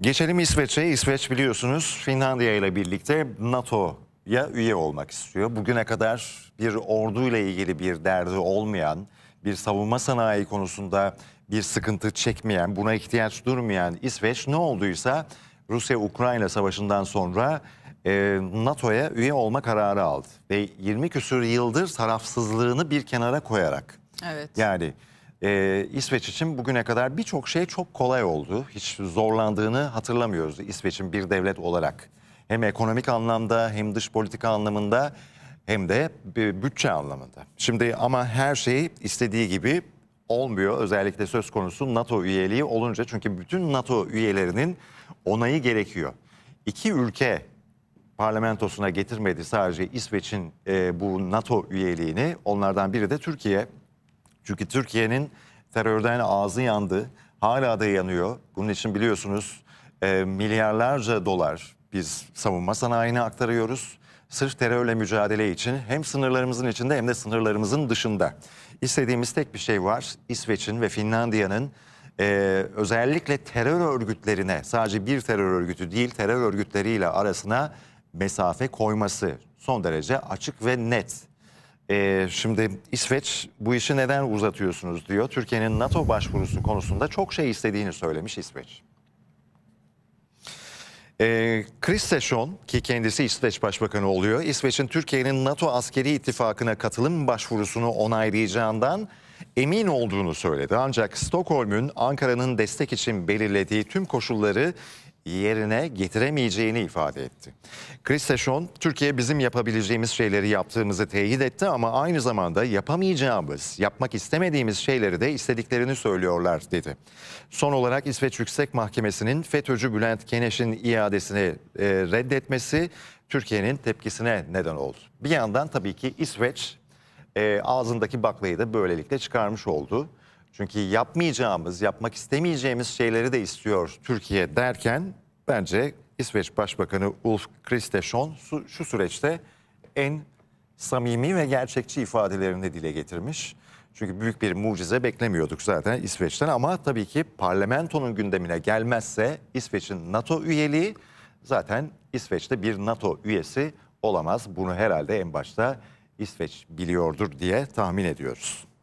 Geçelim İsveç'e. İsveç biliyorsunuz Finlandiya ile birlikte NATO'ya üye olmak istiyor. Bugüne kadar bir orduyla ilgili bir derdi olmayan, bir savunma sanayi konusunda bir sıkıntı çekmeyen, buna ihtiyaç durmayan İsveç ne olduysa Rusya-Ukrayna savaşından sonra e, NATO'ya üye olma kararı aldı. Ve 20 küsur yıldır tarafsızlığını bir kenara koyarak Evet. yani e, İsveç için bugüne kadar birçok şey çok kolay oldu. Hiç zorlandığını hatırlamıyoruz İsveç'in bir devlet olarak. Hem ekonomik anlamda hem dış politika anlamında hem de bütçe anlamında. Şimdi ama her şey istediği gibi olmuyor. Özellikle söz konusu NATO üyeliği olunca çünkü bütün NATO üyelerinin onayı gerekiyor. İki ülke parlamentosuna getirmedi sadece İsveç'in e, bu NATO üyeliğini. Onlardan biri de Türkiye. Çünkü Türkiye'nin terörden ağzı yandı. Hala da yanıyor. Bunun için biliyorsunuz e, milyarlarca dolar biz savunma sanayine aktarıyoruz. Sırf terörle mücadele için hem sınırlarımızın içinde hem de sınırlarımızın dışında. İstediğimiz tek bir şey var. İsveç'in ve Finlandiya'nın e, özellikle terör örgütlerine sadece bir terör örgütü değil terör örgütleriyle arasına mesafe koyması son derece açık ve net. Ee, şimdi İsveç bu işi neden uzatıyorsunuz diyor. Türkiye'nin NATO başvurusu konusunda çok şey istediğini söylemiş İsveç. Ee, Kristersson ki kendisi İsveç Başbakanı oluyor. İsveç'in Türkiye'nin NATO askeri ittifakına katılım başvurusunu onaylayacağından emin olduğunu söyledi. Ancak Stockholm'un Ankara'nın destek için belirlediği tüm koşulları yerine getiremeyeceğini ifade etti. Kristersson, Türkiye bizim yapabileceğimiz şeyleri yaptığımızı teyit etti ama aynı zamanda yapamayacağımız, yapmak istemediğimiz şeyleri de istediklerini söylüyorlar dedi. Son olarak İsveç Yüksek Mahkemesi'nin FETÖ'cü Bülent Keneş'in iadesini e, reddetmesi Türkiye'nin tepkisine neden oldu. Bir yandan tabii ki İsveç e, ağzındaki baklayı da böylelikle çıkarmış oldu. Çünkü yapmayacağımız, yapmak istemeyeceğimiz şeyleri de istiyor Türkiye derken bence İsveç Başbakanı Ulf Kristersson şu, süreçte en samimi ve gerçekçi ifadelerini dile getirmiş. Çünkü büyük bir mucize beklemiyorduk zaten İsveç'ten ama tabii ki parlamentonun gündemine gelmezse İsveç'in NATO üyeliği zaten İsveç'te bir NATO üyesi olamaz. Bunu herhalde en başta İsveç biliyordur diye tahmin ediyoruz.